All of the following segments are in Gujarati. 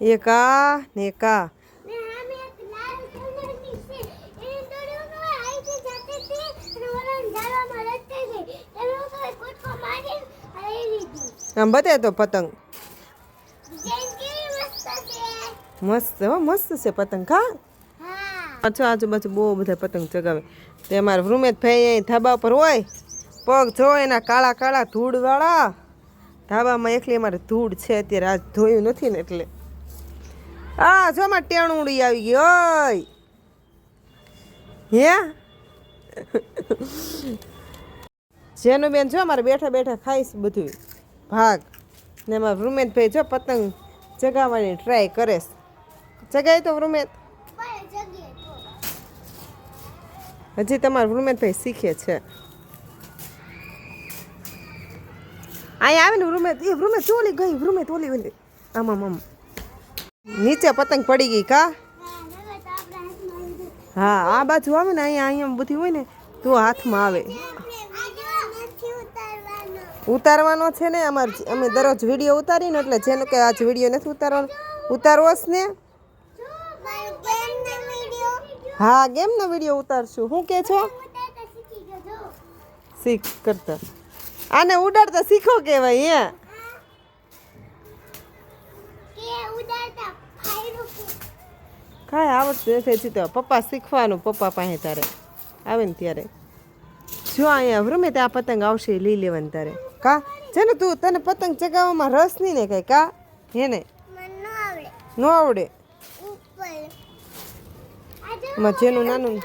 એક આ ને એક આ આમે બતાય તો પતંગ. મસ્ત હો મસ્ત છે પતંગ કા હા. પાછો આજુબાજુ બહુ બધા પતંગ ચગાવે. તે મારા રૂમેજ ભાઈ અહીં ધાબા પર હોય પગ જો એના કાળા કાળા ધૂળવાળા. ધાબામાં એકલી અમારે ધૂળ છે અત્યારે આજ ધોયું નથી ને એટલે. આ જો માં ઉડી આવી ગઈ? ઓય. હે? જેનું બેન જો મારે બેઠા બેઠા ખાઈશ બધું ભાગ. ને મારા વૃમેતભાઈ જો પતંગ ચગાવવાની ટ્રાય કરેશ છે. ચગાય તો રૂમેટ પણ જગ્યાએ તો હજી તમારા વૃમેતભાઈ શીખે છે. અહીંયા આવે ને રૂમેટ એ વૃમેત ઓલી ગઈ? વૃમેત ઓલી ઓલી. આમ આમ. નીચે પતંગ પડી ગઈ કા? હા, આ બાજુ આવે ને, અહીંયા અહીંયા બધી હોય ને, તો હાથમાં આવે. ઉતારવાનો છે ને, અમાર અમે દરરોજ વીડિયો ઉતારીને, એટલે જેનું કે આજ વીડિયો નથી ઉતારવાનો ઉતારવો જ ને? હા, ગેમનો વીડિયો ઉતારશું. શું કે છો? શીખ કરતા. આને ઉડાડતા શીખો કહેવાય અહીંયા કાંઈ આવડતું નથી હજી તો પપ્પા શીખવાનું પપ્પા પાસે તારે. આવે ને ત્યારે. જો અહીંયા રમે ત્યાં પતંગ આવશે લઈ લેવાની તારે. કા? છે ને તું તને પતંગ ચગાવવામાં રસ નહીં ને કાંઈ કા? હે ને? ન આવડે. જેનું નાનું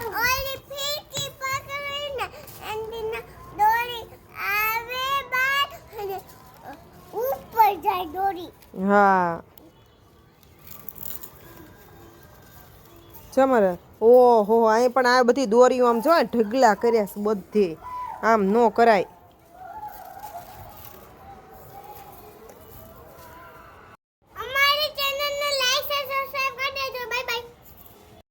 ઓલી ચમર ઓહો, અહીં પણ આ બધી દોરીઓ આમ જો ઢગલા કર્યા બધી. આમ ન કરાય.